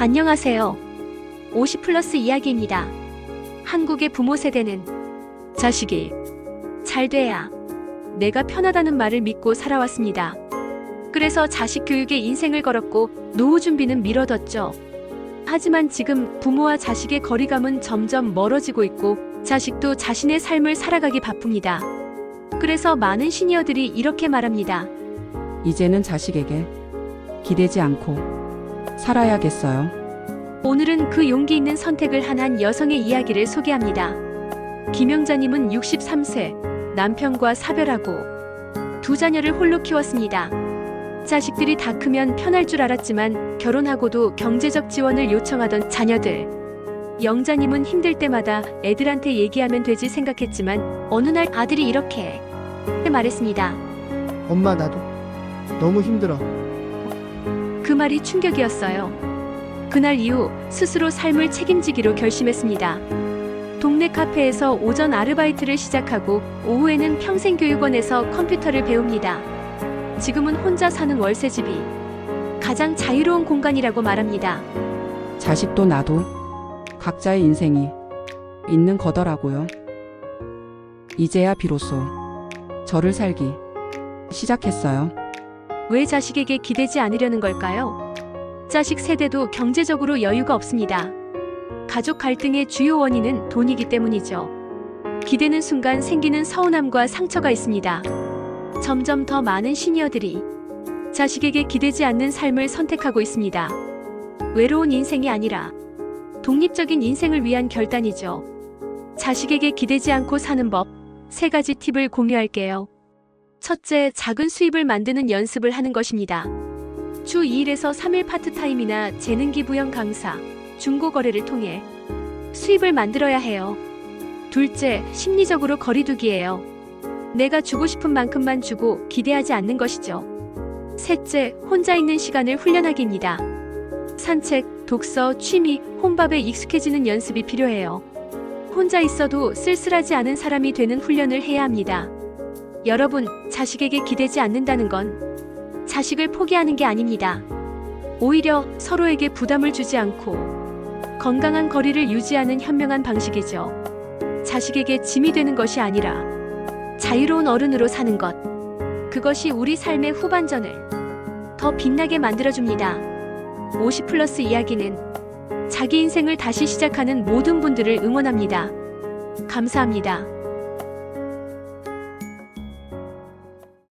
안녕하세요. 50 플러스 이야기입니다. 한국의 부모 세대는 자식이 잘 돼야 내가 편하다는 말을 믿고 살아왔습니다. 그래서 자식 교육에 인생을 걸었고 노후 준비는 미뤄뒀죠. 하지만 지금 부모와 자식의 거리감은 점점 멀어지고 있고 자식도 자신의 삶을 살아가기 바쁩니다. 그래서 많은 시니어들이 이렇게 말합니다. 이제는 자식에게 기대지 않고 살아야겠어요. 오늘은 그 용기 있는 선택을 한 한 여성의 이야기를 소개합니다. 김영자님은 63세, 남편과 사별하고 두 자녀를 홀로 키웠습니다. 자식들이 다 크면 편할 줄 알았지만 결혼하고도 경제적 지원을 요청하던 자녀들. 영자님은 힘들 때마다 애들한테 얘기하면 되지 생각했지만 어느 날 아들이 이렇게 말했습니다. 엄마 나도 너무 힘들어. 그 말이 충격이었어요. 그날 이후 스스로 삶을 책임지기로 결심했습니다. 동네 카페에서 오전 아르바이트를 시작하고 오후에는 평생교육원에서 컴퓨터를 배웁니다. 지금은 혼자 사는 월세집이 가장 자유로운 공간이라고 말합니다. 자식도 나도 각자의 인생이 있는 거더라고요. 이제야 비로소 저를 살기 시작했어요. 왜 자식에게 기대지 않으려는 걸까요? 자식 세대도 경제적으로 여유가 없습니다. 가족 갈등의 주요 원인은 돈이기 때문이죠. 기대는 순간 생기는 서운함과 상처가 있습니다. 점점 더 많은 시니어들이 자식에게 기대지 않는 삶을 선택하고 있습니다. 외로운 인생이 아니라 독립적인 인생을 위한 결단이죠. 자식에게 기대지 않고 사는 법, 세 가지 팁을 공유할게요. 첫째, 작은 수입을 만드는 연습을 하는 것입니다. 주 2일에서 3일 파트타임이나 재능기 부영 강사, 중고 거래를 통해 수입을 만들어야 해요. 둘째, 심리적으로 거리두기예요. 내가 주고 싶은 만큼만 주고 기대하지 않는 것이죠. 셋째, 혼자 있는 시간을 훈련하기입니다. 산책, 독서, 취미, 혼밥에 익숙해지는 연습이 필요해요. 혼자 있어도 쓸쓸하지 않은 사람이 되는 훈련을 해야 합니다. 여러분, 자식에게 기대지 않는다는 건 자식을 포기하는 게 아닙니다. 오히려 서로에게 부담을 주지 않고 건강한 거리를 유지하는 현명한 방식이죠. 자식에게 짐이 되는 것이 아니라 자유로운 어른으로 사는 것. 그것이 우리 삶의 후반전을 더 빛나게 만들어줍니다. 50 플러스 이야기는 자기 인생을 다시 시작하는 모든 분들을 응원합니다. 감사합니다.